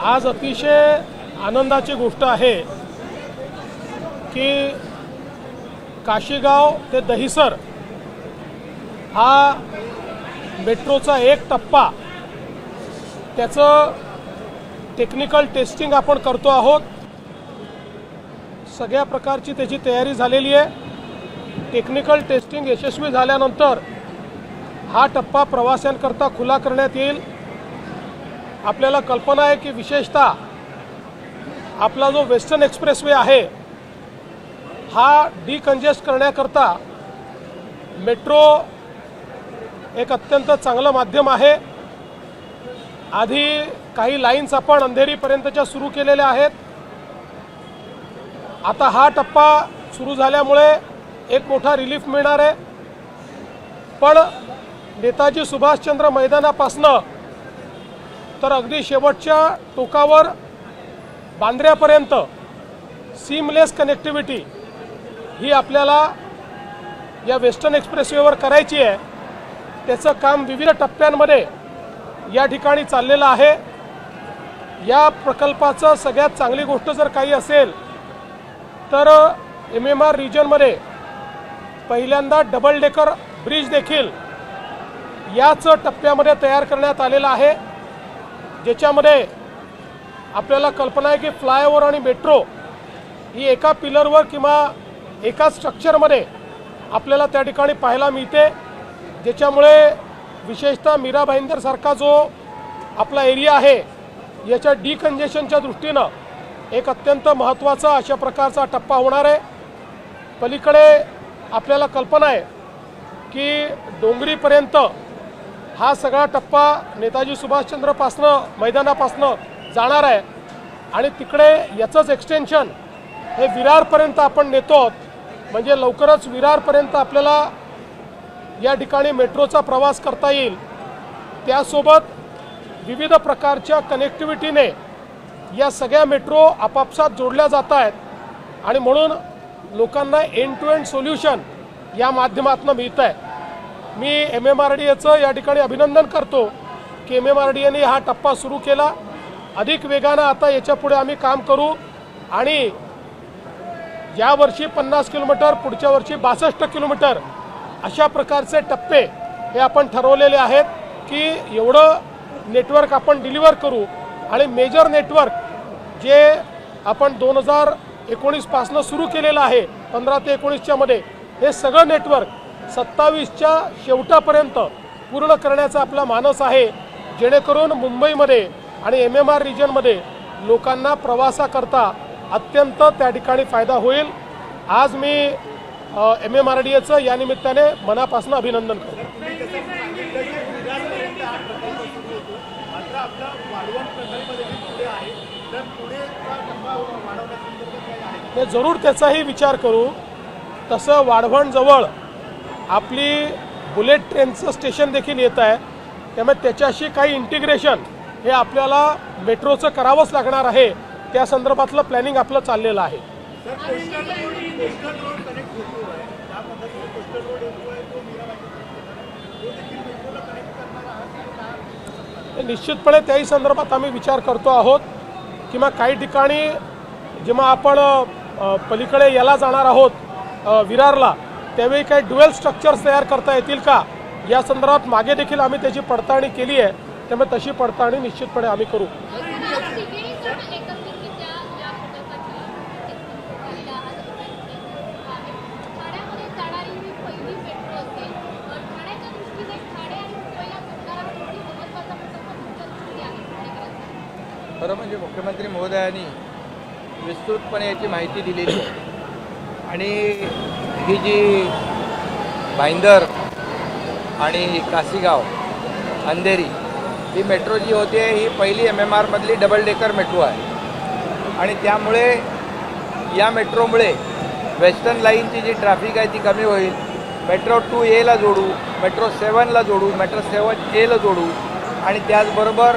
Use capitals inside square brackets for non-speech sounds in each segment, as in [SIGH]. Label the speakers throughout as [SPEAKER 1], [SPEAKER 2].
[SPEAKER 1] आज अतिशय आनंदाची गोष्ट आहे की काशीगाव ते दहिसर हा मेट्रोचा एक टप्पा त्याचं टेक्निकल टेस्टिंग आपण करतो आहोत. सगळ्या प्रकारची त्याची तयारी झालेली आहे. टेक्निकल टेस्टिंग यशस्वी झाल्यानंतर हा टप्पा प्रवाशांकरता खुला करण्यात येईल. आपल्याला कल्पना आहे की विशेषतः आपला जो वेस्टर्न एक्सप्रेसवे आहे हा डिकंजेस्ट करण्याकरता मेट्रो एक अत्यंत चांगलं माध्यम आहे. आधी काही लाईन्स आपण अंधेरीपर्यंतच्या सुरू केलेल्या आहेत. आता हा टप्पा सुरू झाल्यामुळे एक मोठा रिलीफ मिळणार आहे. पण नेताजी सुभाषचंद्र मैदानापासनं तर अगदी शेवटच्या टोकावर बांद्र्यापर्यंत सीमलेस कनेक्टिव्हिटी ही आपल्याला या वेस्टर्न एक्सप्रेसवेवर करायची आहे. त्याचं काम विविध टप्प्यांमध्ये या ठिकाणी चाललेलं आहे. या प्रकल्पाचं सगळ्यात चांगली गोष्ट जर काही असेल तर एम एम आर रिजनमध्ये पहिल्यांदा डबल डेकर ब्रिज देखील याच टप्प्यामध्ये तयार करण्यात आलेला आहे. ज्याच्यामध्ये आपल्याला कल्पना आहे की फ्लायओव्हर आणि मेट्रो ही एका पिलरवर किंवा एका स्ट्रक्चरमध्ये आपल्याला त्या ठिकाणी पाहायला मिळते. ज्याच्यामुळे विशेषतः मीरा भाईंदरसारखा जो आपला एरिया आहे याच्या डिकंजेशनच्या दृष्टीनं एक अत्यंत महत्त्वाचा अशा प्रकारचा टप्पा होणार आहे. पलीकडे आपल्याला कल्पना आहे की डोंगरीपर्यंत हा सगळा टप्पा नेताजी सुभाषचंद्रपासनं मैदानापासनं जाणार आहे. आणि तिकडे याचंच एक्सटेन्शन हे विरारपर्यंत आपण नेतो आहोत. म्हणजे लवकरच विरारपर्यंत आपल्याला या ठिकाणी मेट्रोचा प्रवास करता येईल. त्यासोबत विविध प्रकारच्या कनेक्टिव्हिटीने या सगळ्या मेट्रो आपापसात जोडल्या जात आहेत. आणि म्हणून लोकांना एंड टू एंड सोल्युशन या माध्यमातून मिळतं आहे मी एम एम आर डी एचं या ठिकाणी अभिनंदन करतो की एम एम आर डी एने हा टप्पा सुरू केला. अधिक वेगानं आता याच्यापुढे आम्ही काम करू आणि यावर्षी पन्नास किलोमीटर पुढच्या वर्षी बासष्ट किलोमीटर अशा प्रकारचे टप्पे हे आपण ठरवलेले आहेत की एवढं नेटवर्क आपण डिलिव्हर करू आणि मेजर नेटवर्क जे आपण दोन हजार एकोणीसपासनं सुरू केलेलं आहे पंधरा ते एकोणीसच्यामध्ये हे सगळं नेटवर्क सत्तावीसच्या शेवटापर्यंत पूर्ण करण्याचा आपला मानस आहे. जेणेकरून मुंबईमध्ये आणि एम एम आर रिजनमध्ये लोकांना प्रवासाकरता अत्यंत त्या ठिकाणी फायदा होईल. आज मी एम एम आर डी एचं या निमित्ताने मनापासून अभिनंदन करतो. जरूर त्याचाही विचार करू. तसं वाढवणजवळ आपली बुलेट ट्रेनचं स्टेशन देखील येत आहे. त्यामुळे त्याच्याशी काही इंटिग्रेशन हे आपल्याला मेट्रोचं करावंच लागणार आहे. त्या संदर्भातलं प्लॅनिंग आपलं चाललेलं आहे. निश्चितपणे त्याही संदर्भात आम्ही विचार करतो आहोत. किंवा काही ठिकाणी जेव्हा आपण पलीकडे याला जाणार आहोत विरारला त्यावेळी काही ड्युएल स्ट्रक्चर्स तयार करता येतील का? या संदर्भात मागे देखील आम्ही त्याची पडताळणी केली आहे. त्यामुळे तशी पडताळणी निश्चितपणे आम्ही करू.
[SPEAKER 2] खरं म्हणजे मुख्यमंत्री महोदयांनी विस्तृतपणे याची माहिती दिलेली आहे. आणि ही जी भाईंदर आणि काशीगाव अंधेरी ही मेट्रो जी होते ही पहिली एम एम आरमधली डबल डेकर मेट्रो आहे. आणि त्यामुळे या मेट्रोमुळे वेस्टर्न लाईनची जी ट्रॅफिक आहे ती कमी होईल. मेट्रो टू एला जोडू मेट्रो सेवनला जोडू मेट्रो सेवन एला जोडू. आणि त्याचबरोबर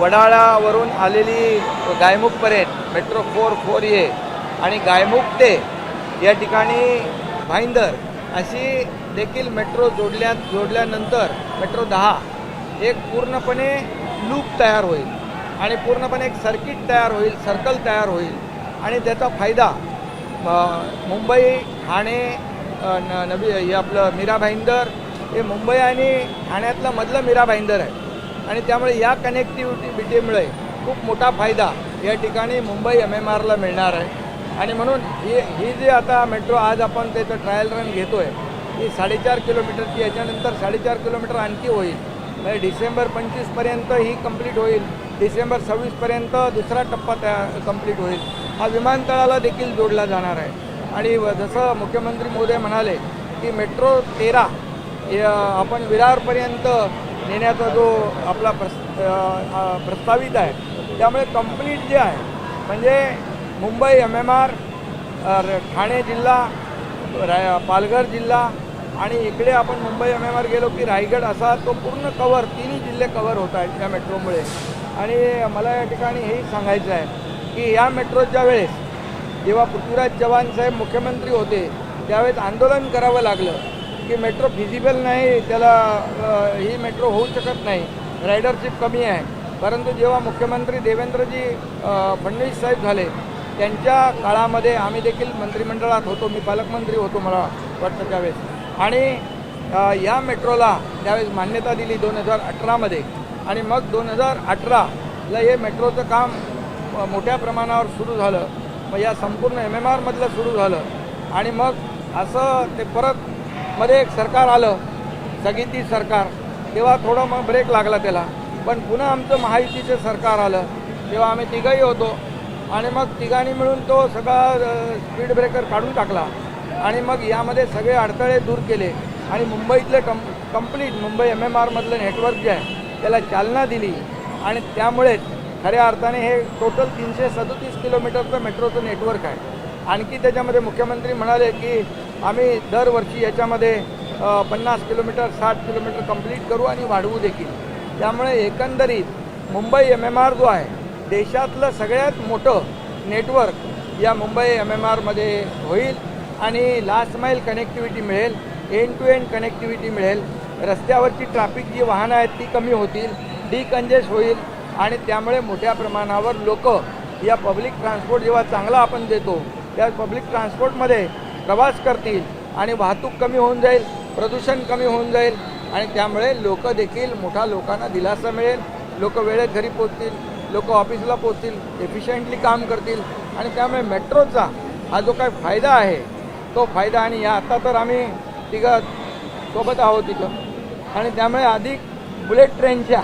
[SPEAKER 2] वडाळावरून आलेली गायमुखपर्यंत मेट्रो फोर फोर ए आणि गायमुख ते या ठिकाणी भाईंदर अशी देखील मेट्रो जोडल्या जोडल्यानंतर मेट्रो दहा एक पूर्णपणे लूप तयार होईल आणि पूर्णपणे एक सर्किट तयार होईल सर्कल तयार होईल. आणि त्याचा फायदा मुंबई ठाणे न नवी हे आपलं मीरा भाईंदर हे मुंबई आणि ठाण्यातलं मधलं मीरा भाईंदर आहे. आणि त्यामुळे या कनेक्टिव्हिटीमुळे खूप मोठा फायदा या ठिकाणी मुंबई एम एम आरला मिळणार आहे. आणि म्हणून ही ही जी आता मेट्रो आज आपण त्याचं ट्रायल रन घेतो आहे ही साडेचार किलोमीटरची याच्यानंतर साडेचार किलोमीटर आणखी होईल. म्हणजे डिसेंबर पंचवीसपर्यंत ही कंप्लीट होईल. डिसेंबर सव्वीसपर्यंत दुसरा टप्पा त्या कंप्लीट होईल. हा विमानतळाला देखील जोडला जाणार आहे. आणि व- जसं मुख्यमंत्री मोदय म्हणाले की मेट्रो तेरा या आपण विरारपर्यंत नेण्याचा जो आपला प्रस प्रस्तावित आहे त्यामुळे कंप्लीट जे आहे म्हणजे Mumbai M M R Thane जिल्हा रा पालघर जिल्हा आणि इकडे आपण मुंबई एम एम आर गेलो की रायगड असा तो पूर्ण कवर तिन्ही जिल्हे कवर होत आहेत या मेट्रोमुळे आणि मला या ठिकाणी हेही सांगायचं आहे की या मेट्रोच्या वेळेस जेव्हा पृथ्वीराज चव्हाण साहेब मुख्यमंत्री होते त्यावेळेस आंदोलन करावं लागलं की मेट्रो फिजिबल नाही त्याला ही मेट्रो होऊ शकत नाही रायडरशिप कमी आहे. परंतु जेव्हा मुख्यमंत्री देवेंद्रजी फडणवीस साहेब झाले त्यांच्या काळामध्ये आम्ही देखील मंत्रिमंडळात होतो मी पालकमंत्री होतो मला वाटतं त्यावेळेस. आणि या मेट्रोला त्यावेळेस मान्यता दिली दोन हजार अठरामध्ये. आणि मग दोन हजार अठराला हे मेट्रोचं काम मोठ्या प्रमाणावर सुरू झालं. मग या संपूर्ण एम एम आरमधलं सुरू झालं. आणि मग असं ते परत मध्ये एक सरकार आलं सगिती सरकार. तेव्हा थोडं मग ब्रेक लागला त्याला. पण पुन्हा आमचं महायुतीचं सरकार आलं. तेव्हा आम्ही तिघंही होतो. आणि मग तिघांनी मिळून तो सगळा स्पीड ब्रेकर काढून टाकला. आणि मग यामध्ये सगळे अडथळे दूर केले. आणि मुंबईतले कम कंप्लीट मुंबई एम एम आरमधलं नेटवर्क जे आहे त्याला चालना दिली. आणि त्यामुळेच खऱ्या अर्थाने हे टोटल तीनशे सदोतीस किलोमीटरचं मेट्रोचं नेटवर्क आहे. आणखी त्याच्यामध्ये मुख्यमंत्री म्हणाले की आम्ही दरवर्षी याच्यामध्ये पन्नास किलोमीटर साठ किलोमीटर कंप्लीट करू आणि वाढवू देखील. त्यामुळे एकंदरीत मुंबई एम एम आर जो आहे देशातलं सगळ्यात मोठं नेटवर्क या मुंबई एम एम आरमध्ये होईल आणि लास्ट माईल कनेक्टिव्हिटी मिळेल एंड टू एंड कनेक्टिव्हिटी मिळेल. रस्त्यावरची ट्रॅफिक जी वाहनं आहेत ती कमी होतील डिकंजेस्ट होईल आणि त्यामुळे मोठ्या प्रमाणावर लोक या पब्लिक ट्रान्सपोर्ट जेव्हा चांगला आपण देतो त्या पब्लिक ट्रान्सपोर्टमध्ये प्रवास करतील आणि वाहतूक कमी होऊन जाईल प्रदूषण कमी होऊन जाईल आणि त्यामुळे लोक देखील मोठ्या लोकांना दिलासा मिळेल. लोक वेळेत घरी पोचतील लोक ऑफिसला पोचतील एफिशियंटली काम करतील आणि त्यामुळे मेट्रोचा हा जो काय फायदा आहे तो फायदा आणि या आता तर आम्ही तिघं सोबत आहोत तिथं. आणि त्यामुळे अधिक बुलेट ट्रेनच्या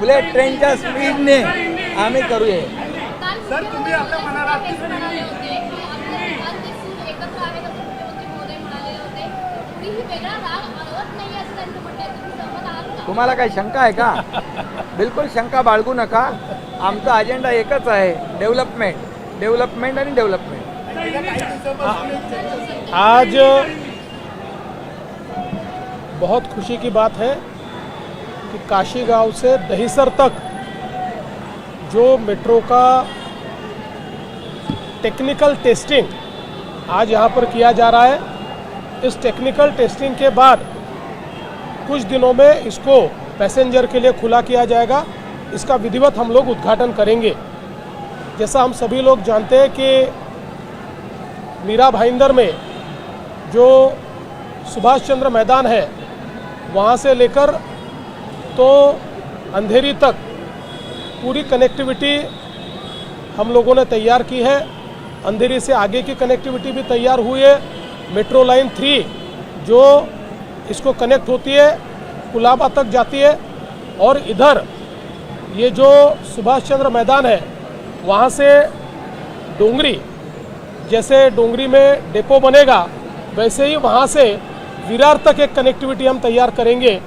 [SPEAKER 2] बुलेट ट्रेनच्या स्पीडने आम्ही करूया.
[SPEAKER 3] सर,
[SPEAKER 2] तुम्हाला काही शंका आहे का? बिलकुल शंका बाळगू नका. आमचा अजेंडा एकच आहे डेव्हलपमेंट डेव्हलपमेंट आणि डेव्हलपमेंट
[SPEAKER 1] आज बहुत खुशी की बात है कि काशी गांव से दहीसर तक जो मेट्रो का टेक्निकल टेस्टिंग आज यहाँ पर किया जा रहा है। इस टेक्निकल टेस्टिंग के बाद कुछ दिनों में इसको पैसेंजर के लिए खुला किया जाएगा। इसका विधिवत हम लोग उद्घाटन करेंगे। जैसा हम सभी लोग जानते हैं कि मीरा भाईंदर में जो सुभाष चंद्र मैदान है, वहाँ से लेकर तो अंधेरी तक पूरी कनेक्टिविटी हम लोगों ने तैयार की है। अंधेरी से आगे की कनेक्टिविटी भी तैयार हुई है। मेट्रो लाइन थ्री, जो इसको कनेक्ट होती है, कुलाबा तक जाती है और इधर ये जो सुभाष चंद्र मैदान है, वहाँ से डोंगरी, जैसे डोंगरी में डेपो बनेगा, वैसे ही वहाँ से विरार तक एक कनेक्टिविटी हम तैयार करेंगे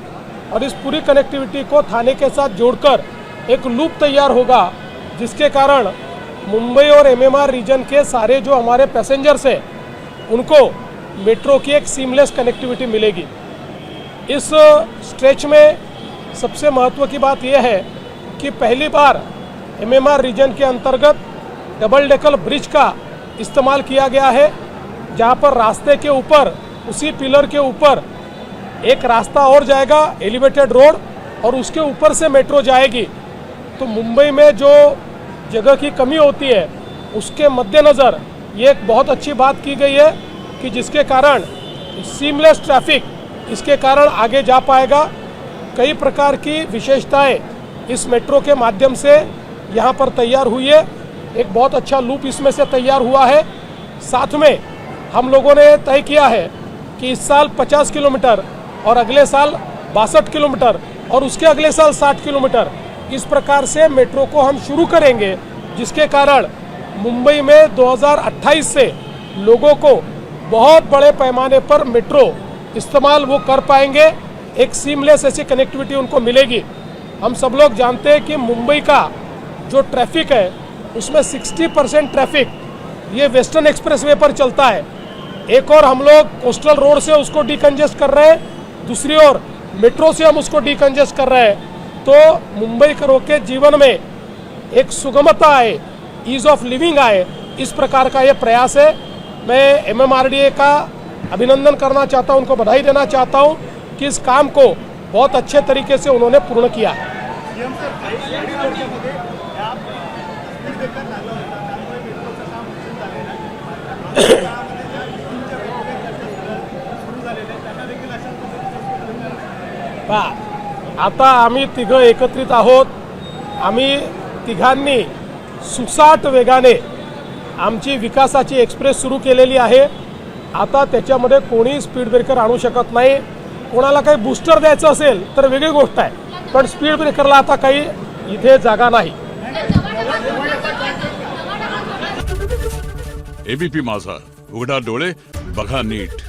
[SPEAKER 1] और इस पूरी कनेक्टिविटी को थाने के साथ जोड़कर एक लूप तैयार होगा, जिसके कारण मुंबई और एमएमआर रीजन के सारे जो हमारे पैसेंजर्स हैं, उनको मेट्रो की एक सीमलेस कनेक्टिविटी मिलेगी। इस स्ट्रेच में सबसे महत्व की बात यह है कि पहली बार एमएमआर रीजन के अंतर्गत डबल डेकल ब्रिज का इस्तेमाल किया गया है, जहाँ पर रास्ते के ऊपर, उसी पिलर के ऊपर एक रास्ता और जाएगा, एलिवेटेड रोड, और उसके ऊपर से मेट्रो जाएगी। तो मुंबई में जो जगह की कमी होती है, उसके मद्देनज़र ये एक बहुत अच्छी बात की गई है कि जिसके कारण सीमलेस ट्रैफ़िक इसके कारण आगे जा पाएगा। कई प्रकार की विशेषताएँ इस मेट्रो के माध्यम से यहाँ पर तैयार हुई है। एक बहुत अच्छा लूप इसमें से तैयार हुआ है। साथ में हम लोगों ने तय किया है कि इस साल 50 किलोमीटर और अगले साल बासठ किलोमीटर और उसके अगले साल 60 किलोमीटर इस प्रकार से मेट्रो को हम शुरू करेंगे, जिसके कारण मुंबई में 2028 से लोगों को बहुत बड़े पैमाने पर मेट्रो इस्तेमाल वो कर पाएँगे, एक सीमलेस ऐसी कनेक्टिविटी उनको मिलेगी। हम सब लोग जानते हैं कि मुंबई का जो ट्रैफ़िक है, उसमें 60 परसेंट ट्रैफ़िक ये वेस्टर्न एक्सप्रेसवे पर चलता है। एक और हम लोग कोस्टल रोड से उसको डिकंजेस्ट कर रहे हैं, दूसरी ओर मेट्रो से हम उसको डिकंजेस्ट कर रहे हैं। तो मुंबई करो के जीवन में एक सुगमता आए ईज ऑफ़ लिविंग आए, इस प्रकार का ये प्रयास है। मैं एमएमआरडीए का अभिनंदन करना चाहता हूँ उनको बधाई देना चाहता हूँ कि इस काम को बहुत अच्छे तरीके से उन्होंने पूर्ण किया है। [COUGHS] आता आम्ही तिघं एकत्रित आहोत. आम्ही तिघांनी सुसाट वेगाने आमची विकासाची एक्सप्रेस सुरू केलेली आहे. आता त्याच्यामध्ये कोणी स्पीड ब्रेकर आणू शकत नाही. कोणाला काही बूस्टर द्यायचं असेल तर वेगळी गोष्ट आहे. पण स्पीड ब्रेकरला आता काही इथे जागा नाही.
[SPEAKER 4] एबीपी माझा. उघडा डोळे बघा नीट.